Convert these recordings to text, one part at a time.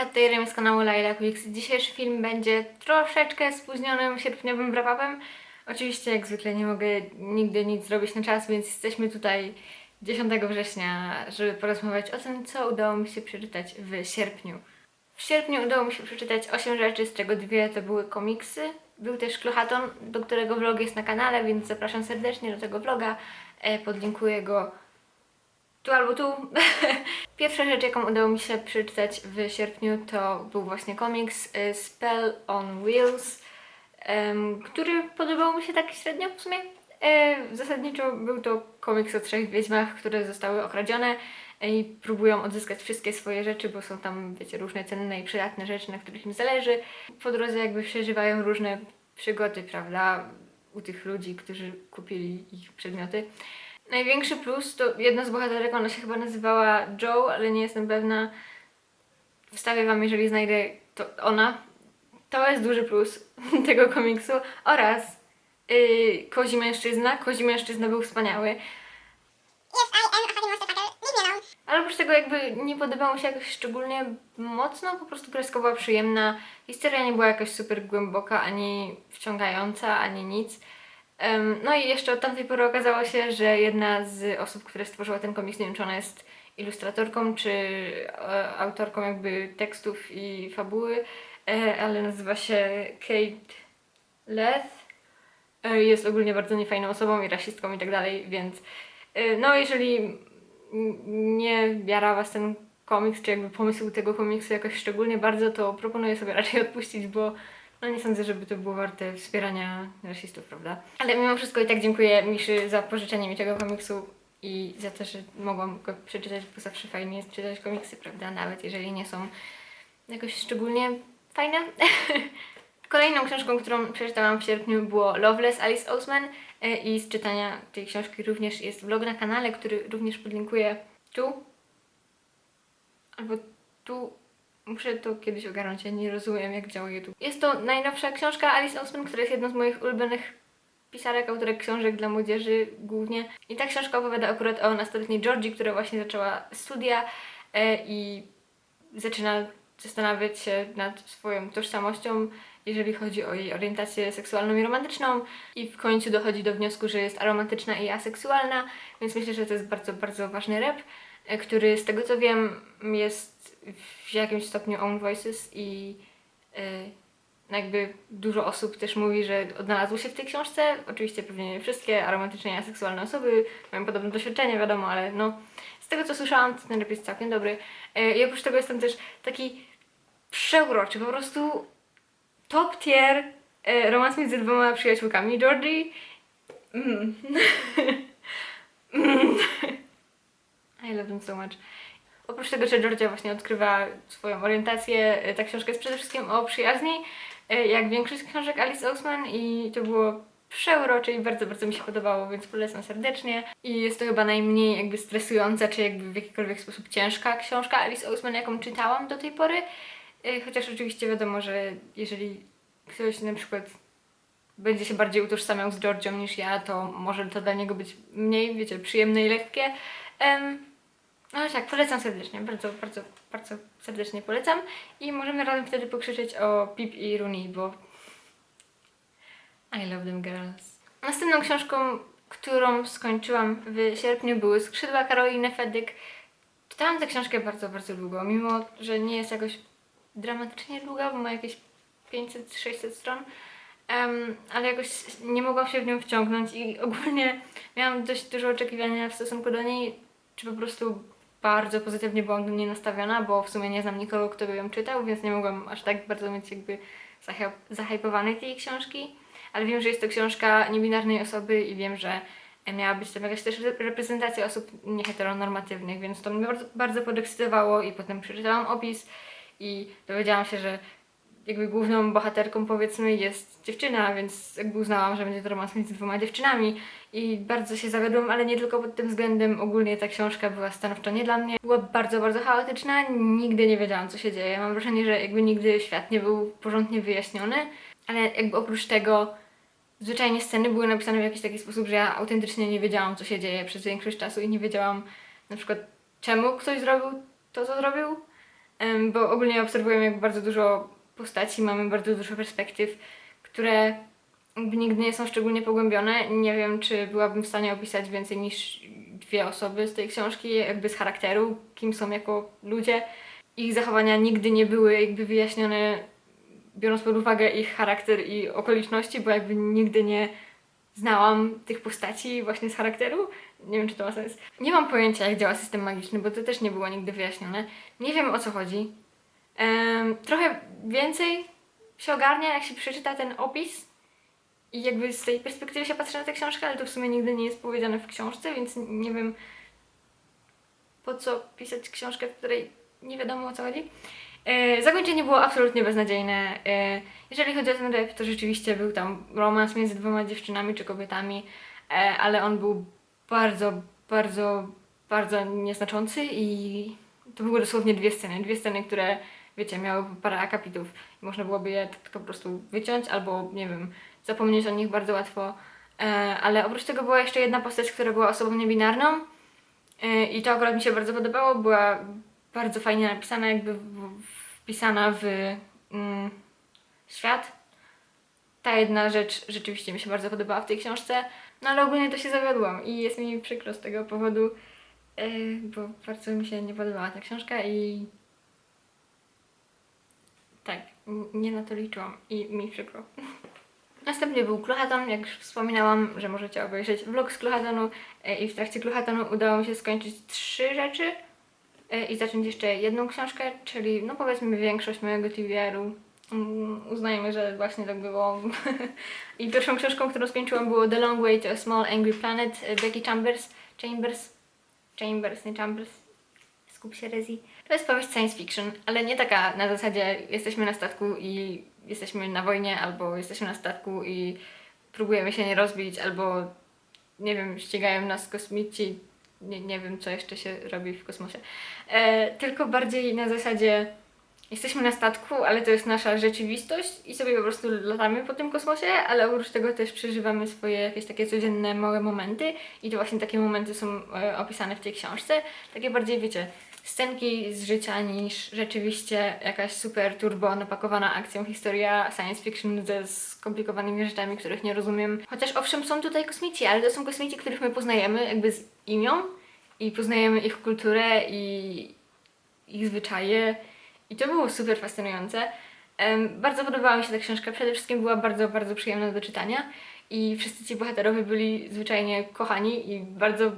Hejka, tutaj Remy z kanału Lilac Weeks. Dzisiejszy film będzie troszeczkę spóźnionym sierpniowym wrapapem. Oczywiście, jak zwykle, nie mogę nigdy nic zrobić na czas, więc jesteśmy tutaj 10 września, żeby porozmawiać o tym, co udało mi się przeczytać w sierpniu. W sierpniu udało mi się przeczytać 8 rzeczy, z czego dwie to były komiksy. Był też Klochaton, do którego vlog jest na kanale, więc zapraszam serdecznie do tego vloga. E, Podlinkuję go tu albo tu. Pierwsza rzecz, jaką udało mi się przeczytać w sierpniu, to był właśnie komiks y, Spell on Wheels, który podobał mi się tak średnio w sumie. E, Zasadniczo był to komiks o trzech wiedźmach, które zostały okradzione i próbują odzyskać wszystkie swoje rzeczy, bo są tam, wiecie, różne cenne i przydatne rzeczy, na których im zależy. Po drodze jakby przeżywają różne przygody, prawda, u tych ludzi, którzy kupili ich przedmioty. Największy plus to jedna z bohaterek, ona się chyba nazywała Joe, ale nie jestem pewna. Wstawię wam, jeżeli znajdę to ona. To jest duży plus tego komiksu. Oraz yy, Kozi Mężczyzna. Kozi Mężczyzna był wspaniały. Ale oprócz tego jakby nie podobało mi się jakoś szczególnie mocno, po prostu kreska była przyjemna. Historia nie była jakoś super głęboka, ani wciągająca, ani nic. No i jeszcze od tamtej pory okazało się, że jedna z osób, które stworzyła ten komiks, nie wiem czy ona jest ilustratorką, czy e, autorką jakby tekstów i fabuły, e, ale nazywa się Kate Leth. E, Jest ogólnie bardzo niefajną osobą i rasistką i tak dalej, więc no jeżeli nie biara was ten komiks, czy jakby pomysł tego komiksu jakoś szczególnie bardzo, to proponuję sobie raczej odpuścić, bo no nie sądzę, żeby to było warte wspierania rasistów, prawda? Ale mimo wszystko i tak dziękuję Miszy za pożyczenie mi tego komiksu i za to, że mogłam go przeczytać, bo zawsze fajnie jest czytać komiksy, prawda? Nawet jeżeli nie są jakoś szczególnie fajne. Kolejną książką, którą przeczytałam w sierpniu było Loveless Alice Oseman e, i z czytania tej książki również jest vlog na kanale, który również podlinkuję tu albo tu. Muszę to kiedyś ogarnąć, ja nie rozumiem jak działa YouTube. Jest to najnowsza książka Alice Oseman, która jest jedną z moich ulubionych pisarek, autorek książek dla młodzieży głównie. I ta książka opowiada akurat o nastoletniej Georgie, która właśnie zaczęła studia e, i zaczyna zastanawiać się nad swoją tożsamością, jeżeli chodzi o jej orientację seksualną i romantyczną i w końcu dochodzi do wniosku, że jest aromantyczna i aseksualna, więc myślę, że to jest bardzo, bardzo ważny rep, e, który z tego co wiem jest w jakimś stopniu own voices i no jakby dużo osób też mówi, że odnalazło się w tej książce. Oczywiście pewnie nie wszystkie aromantyczne i aseksualne osoby mają podobne doświadczenie, wiadomo, ale no z tego co słyszałam, to ten rap jest całkiem dobry. E, I oprócz tego jest tam też taki przeuroczy, po prostu top tier e, romans między dwoma przyjaciółkami. Georgie. Mm. Mm. I love them so much. Oprócz tego, że Georgia właśnie odkrywa swoją orientację, e, ta książka jest przede wszystkim o przyjaźni, e, jak większość książek Alice Oseman i to było przeurocze i bardzo, bardzo mi się podobało, więc polecam serdecznie. I jest to chyba najmniej jakby stresująca, czy jakby w jakikolwiek sposób ciężka książka Alice Oseman, jaką czytałam do tej pory. E, Chociaż oczywiście wiadomo, że jeżeli ktoś na przykład będzie się bardziej utożsamiał z Georgią niż ja, to może to dla niego być mniej, wiecie, przyjemne i lekkie. Em, no tak, polecam serdecznie, bardzo, bardzo, bardzo serdecznie polecam i możemy razem wtedy pokrzyczeć o Pip i Rooney, bo I love them girls. Następną książką, którą skończyłam w sierpniu były Skrzydła Karoliny Fedyk. Czytałam tę książkę bardzo, bardzo długo, mimo że nie jest jakoś dramatycznie długa, bo ma jakieś 500-600 stron. Em, ale jakoś nie mogłam się w nią wciągnąć i ogólnie miałam dość dużo oczekiwania w stosunku do niej, czy po prostu bardzo pozytywnie byłam do niej nastawiona, bo w sumie nie znam nikogo, kto by ją czytał, więc nie mogłam aż tak bardzo mieć jakby zahyp- zahypowanej tej książki. Ale wiem, że jest to książka niebinarnej osoby i wiem, że miała być tam jakaś też re- reprezentacja osób nieheteronormatywnych, więc to mnie bardzo, bardzo podekscytowało i potem przeczytałam opis i dowiedziałam się, że jakby główną bohaterką powiedzmy jest dziewczyna, więc jakby uznałam, że będzie to romans między dwoma dziewczynami i bardzo się zawiodłam, ale nie tylko pod tym względem. Ogólnie ta książka była stanowczo nie dla mnie. Była bardzo, bardzo chaotyczna, nigdy nie wiedziałam co się dzieje. Mam wrażenie, że jakby nigdy świat nie był porządnie wyjaśniony, ale jakby oprócz tego zwyczajnie sceny były napisane w jakiś taki sposób, że ja autentycznie nie wiedziałam co się dzieje przez większość czasu i nie wiedziałam na przykład czemu ktoś zrobił to, co zrobił. bo ogólnie obserwujemy jakby bardzo dużo postaci, mamy bardzo dużo perspektyw, które nigdy nie są szczególnie pogłębione. Nie wiem, czy byłabym w stanie opisać więcej niż dwie osoby z tej książki, jakby z charakteru, kim są jako ludzie. Ich zachowania nigdy nie były jakby wyjaśnione, biorąc pod uwagę ich charakter i okoliczności, bo jakby nigdy nie znałam tych postaci właśnie z charakteru. Nie wiem, czy to ma sens. Nie mam pojęcia, jak działa system magiczny, bo to też nie było nigdy wyjaśnione. Nie wiem, o co chodzi. Trochę więcej się ogarnia, jak się przeczyta ten opis i jakby z tej perspektywy się patrzy na tę książkę, ale to w sumie nigdy nie jest powiedziane w książce, więc nie wiem po co pisać książkę, w której nie wiadomo o co chodzi. E, zakończenie było absolutnie beznadziejne. E, jeżeli chodzi o ten rap, to rzeczywiście był tam romans między dwoma dziewczynami czy kobietami, e, ale on był bardzo, bardzo, bardzo nieznaczący i to były dosłownie dwie sceny. Dwie sceny, które, wiecie, miały parę akapitów. Można byłoby je tak po prostu wyciąć albo, nie wiem, zapomnieć o nich bardzo łatwo. E, ale oprócz tego była jeszcze jedna postać, która była osobą niebinarną. E, I to akurat mi się bardzo podobało. Była bardzo fajnie napisana, jakby wpisana w mm, świat. Ta jedna rzecz rzeczywiście mi się bardzo podobała w tej książce. No ale ogólnie to się zawiodłam i jest mi przykro z tego powodu, e, bo bardzo mi się nie podobała ta książka i tak, nie na to liczyłam i mi przykro. Następnie był Kluchaton, jak już wspominałam, że możecie obejrzeć vlog z Kluchatonu e, i w trakcie Kluchatonu udało mi się skończyć trzy rzeczy e, i zacząć jeszcze jedną książkę, czyli no powiedzmy większość mojego TBR-u. Mm, Uznajmy, że właśnie tak było. I pierwszą książką, którą skończyłam było The Long Way to a Small Angry Planet e, Becky Chambers. Chambers. Chambers, nie Chambers. Skup się, Rezi. To jest powieść science fiction, ale nie taka na zasadzie jesteśmy na statku i jesteśmy na wojnie, albo jesteśmy na statku i próbujemy się nie rozbić, albo nie wiem, ścigają nas kosmici. Nie, nie wiem, co jeszcze się robi w kosmosie. E, tylko bardziej na zasadzie jesteśmy na statku, ale to jest nasza rzeczywistość i sobie po prostu latamy po tym kosmosie, ale oprócz tego też przeżywamy swoje jakieś takie codzienne małe momenty i to właśnie takie momenty są e, opisane w tej książce. Takie bardziej, wiecie, scenki z życia niż rzeczywiście jakaś super turbo napakowana akcją historia science fiction ze skomplikowanymi rzeczami, których nie rozumiem. Chociaż owszem, są tutaj kosmici, ale to są kosmici, których my poznajemy jakby z imion i poznajemy ich kulturę i ich zwyczaje i to było super fascynujące. Bardzo podobała mi się ta książka. Przede wszystkim była bardzo, bardzo przyjemna do czytania i wszyscy ci bohaterowie byli zwyczajnie kochani i bardzo,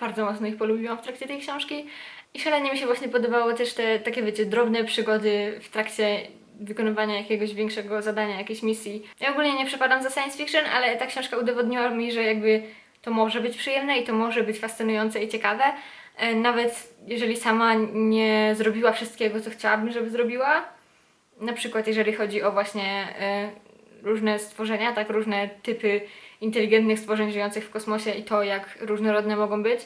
bardzo mocno ich polubiłam w trakcie tej książki. I szalenie mi się właśnie podobało też te takie, wiecie, drobne przygody w trakcie wykonywania jakiegoś większego zadania, jakiejś misji. Ja ogólnie nie przepadam za science fiction, ale ta książka udowodniła mi, że jakby to może być przyjemne i to może być fascynujące i ciekawe. E, Nawet jeżeli sama nie zrobiła wszystkiego, co chciałabym, żeby zrobiła. Na przykład jeżeli chodzi o właśnie e, różne stworzenia, tak różne typy inteligentnych stworzeń żyjących w kosmosie i to, jak różnorodne mogą być,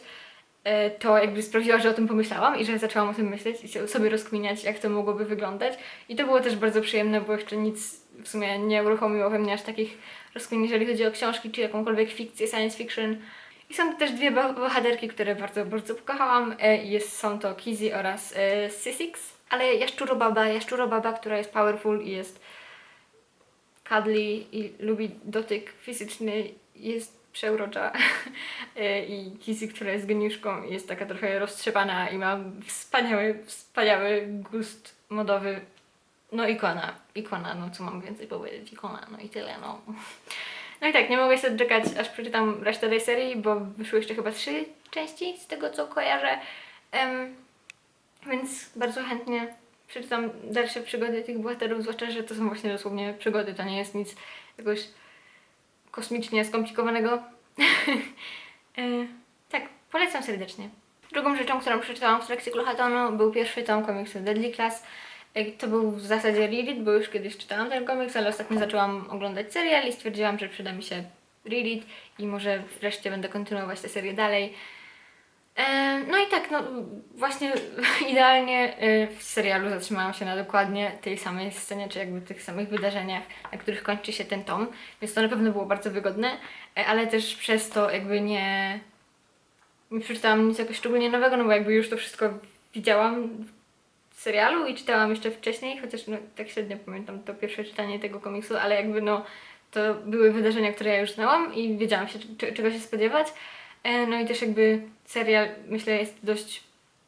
to jakby sprawiła, że o tym pomyślałam i że zaczęłam o tym myśleć i sobie rozkminiać, jak to mogłoby wyglądać. I to było też bardzo przyjemne, bo jeszcze nic w sumie nie uruchomiło we mnie aż takich rozkmin, jeżeli chodzi o książki czy jakąkolwiek fikcję, science fiction. I są też dwie bo- bohaterki, które bardzo, bardzo pokochałam. E, Jest, są to Kizzy oraz e, Sissix, ale Jaszczurobaba, Jaszczurobaba, która jest powerful i jest cuddly i lubi dotyk fizyczny, jest przeurocza. E, I Kizzy, która jest geniuszką jest taka trochę roztrzepana i ma wspaniały, wspaniały gust modowy. No ikona, ikona, no co mam więcej powiedzieć, ikona, no i tyle, no. No i tak, nie mogę się doczekać, aż przeczytam resztę tej serii, bo wyszły jeszcze chyba trzy części z tego, co kojarzę. Em, więc bardzo chętnie przeczytam dalsze przygody tych bohaterów, zwłaszcza, że to są właśnie dosłownie przygody, to nie jest nic jakoś kosmicznie skomplikowanego. e, tak, polecam serdecznie. Drugą rzeczą, którą przeczytałam w trakcie Kluchatonu był pierwszy tom komiksu Deadly Class. E, To był w zasadzie reread, bo już kiedyś czytałam ten komiks, ale ostatnio zaczęłam oglądać serial i stwierdziłam, że przyda mi się reread i może wreszcie będę kontynuować tę serię dalej. E, No i tak, no właśnie idealnie e, w serialu zatrzymałam się na dokładnie tej samej scenie, czy jakby tych samych wydarzeniach, na których kończy się ten tom, więc to na pewno było bardzo wygodne, e, ale też przez to jakby nie, nie przeczytałam nic jakoś szczególnie nowego, no bo jakby już to wszystko widziałam serialu i czytałam jeszcze wcześniej, chociaż no, tak średnio pamiętam to pierwsze czytanie tego komiksu, ale jakby no to były wydarzenia, które ja już znałam i wiedziałam się, czego się spodziewać. E, No i też jakby serial, myślę, jest dość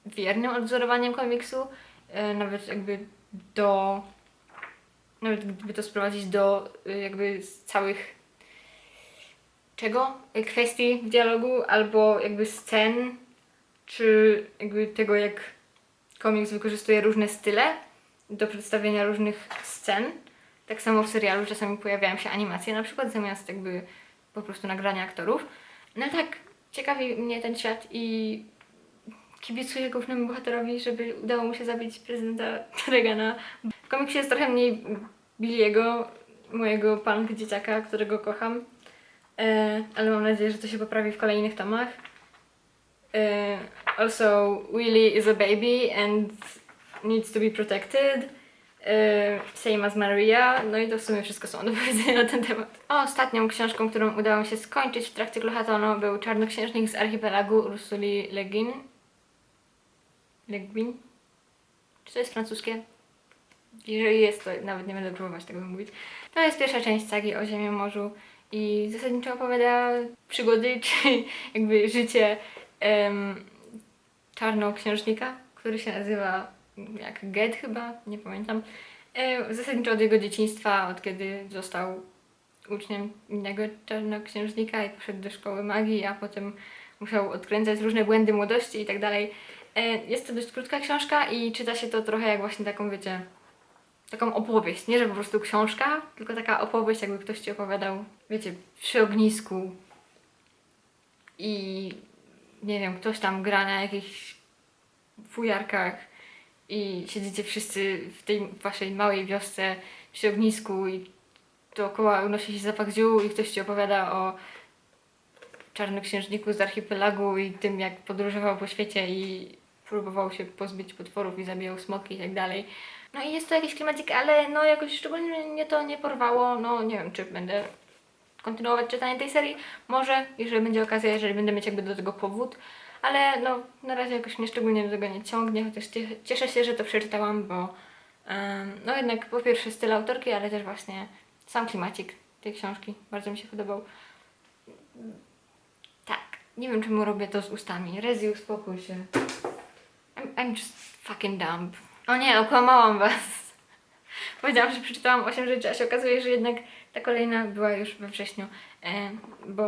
wiernym odwzorowaniem komiksu, e, nawet jakby do, nawet gdyby to sprowadzić do y, jakby całych czego? Kwestii w dialogu albo jakby scen, czy jakby tego, jak komiks wykorzystuje różne style do przedstawienia różnych scen. Tak samo w serialu czasami pojawiają się animacje na przykład zamiast jakby po prostu nagrania aktorów. No tak, ciekawi mnie ten świat i kibicuję głównemu bohaterowi, żeby udało mu się zabić prezydenta Reagana. W komiksie jest trochę mniej Billiego, mojego punk dzieciaka, którego kocham. E, ale mam nadzieję, że to się poprawi w kolejnych tomach. E, also, Willy is a baby and needs to be protected. E, same as Maria. No i to w sumie wszystko są do powiedzenia na ten temat. A ostatnią książką, którą udało mi się skończyć w trakcie Klohatonu był Czarnoksiężnik z archipelagu Ursuli Le Guin. Le Guin? Czy to jest francuskie? Jeżeli jest, to nawet nie będę próbować tego mówić. To jest pierwsza część sagi o Ziemi Morzu i zasadniczo opowiada przygody, czy jakby życie em, czarnoksiężnika, który się nazywa jak Ged chyba, nie pamiętam. E, zasadniczo od jego dzieciństwa, od kiedy został uczniem innego czarnoksiężnika i poszedł do szkoły magii, a potem musiał odkręcać różne błędy młodości i tak dalej. E, Jest to dość krótka książka i czyta się to trochę jak właśnie taką, wiecie, taką opowieść. Nie, że po prostu książka, tylko taka opowieść, jakby ktoś ci opowiadał, wiecie, przy ognisku i nie wiem, ktoś tam gra na jakichś fujarkach i siedzicie wszyscy w tej waszej małej wiosce przy ognisku i dookoła unosi się zapach ziół i ktoś ci opowiada o czarnoksiężniku z archipelagu i tym, jak podróżował po świecie i próbował się pozbyć potworów i zabijał smoki i tak dalej. No i jest to jakiś klimacik, ale no jakoś szczególnie mnie to nie porwało. No nie wiem, czy będę kontynuować czytanie tej serii. Może, jeżeli będzie okazja, jeżeli będę mieć jakby do tego powód. Ale no na razie jakoś mnie szczególnie do tego nie ciągnie, chociaż cie- cieszę się, że to przeczytałam, bo no jednak po pierwsze styl autorki, ale też właśnie sam klimacik tej książki bardzo mi się podobał. Tak, nie wiem czemu robię to z ustami. Rezi, uspokój się. I'm, I'm just fucking dumb. O nie, okłamałam was. Powiedziałam, że przeczytałam 8 rzeczy, a się okazuje, że jednak ta kolejna była już we wrześniu. E, bo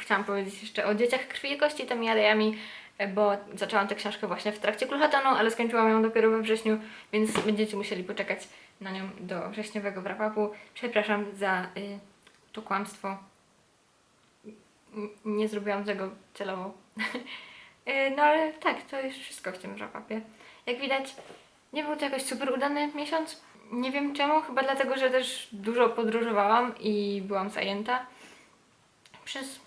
chciałam powiedzieć jeszcze o dzieciach krwi i kości Tomi Adeyami, e, bo zaczęłam tę książkę właśnie w trakcie Kulhatonu, ale skończyłam ją dopiero we wrześniu, więc będziecie musieli poczekać na nią do wrześniowego wrap-upu. Przepraszam za y, to kłamstwo. Nie zrobiłam tego celowo. E, no ale tak, to już wszystko w tym wrap-upie. Jak widać, nie był to jakoś super udany miesiąc. Nie wiem czemu, chyba dlatego, że też dużo podróżowałam i byłam zajęta przez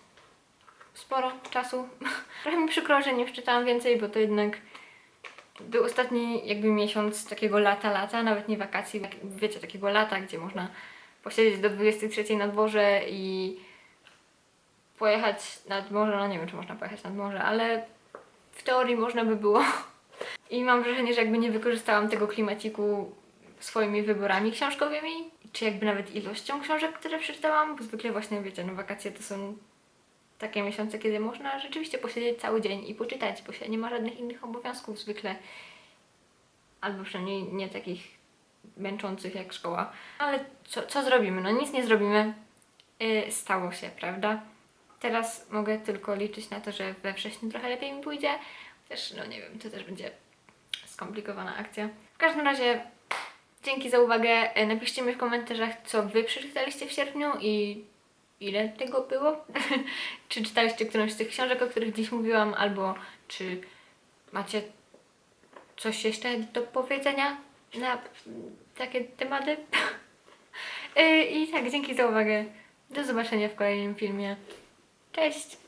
sporo czasu. Trochę mi przykro, że nie przeczytałam więcej, bo to jednak był ostatni jakby miesiąc takiego lata, lata, nawet nie wakacji, tak- wiecie, takiego lata, gdzie można posiedzieć do 23 na dworze i pojechać nad morze, no nie wiem, czy można pojechać nad morze, ale w teorii można by było. I mam wrażenie, że jakby nie wykorzystałam tego klimaciku swoimi wyborami książkowymi, czy jakby nawet ilością książek, które przeczytałam, bo zwykle właśnie, wiecie, no wakacje to są takie miesiące, kiedy można rzeczywiście posiedzieć cały dzień i poczytać, bo się nie ma żadnych innych obowiązków zwykle. Albo przynajmniej nie takich męczących jak szkoła. Ale co, co zrobimy? No nic nie zrobimy. Yy, stało się, prawda? Teraz mogę tylko liczyć na to, że we wrześniu trochę lepiej mi pójdzie. Też, no nie wiem, to też będzie skomplikowana akcja. W każdym razie dzięki za uwagę. E, Napiszcie mi w komentarzach, co wy przeczytaliście w sierpniu i ile tego było. czy czytaliście którąś z tych książek, o których dziś mówiłam, albo czy macie coś jeszcze do powiedzenia na takie tematy. E, I tak, dzięki za uwagę. Do zobaczenia w kolejnym filmie. Cześć!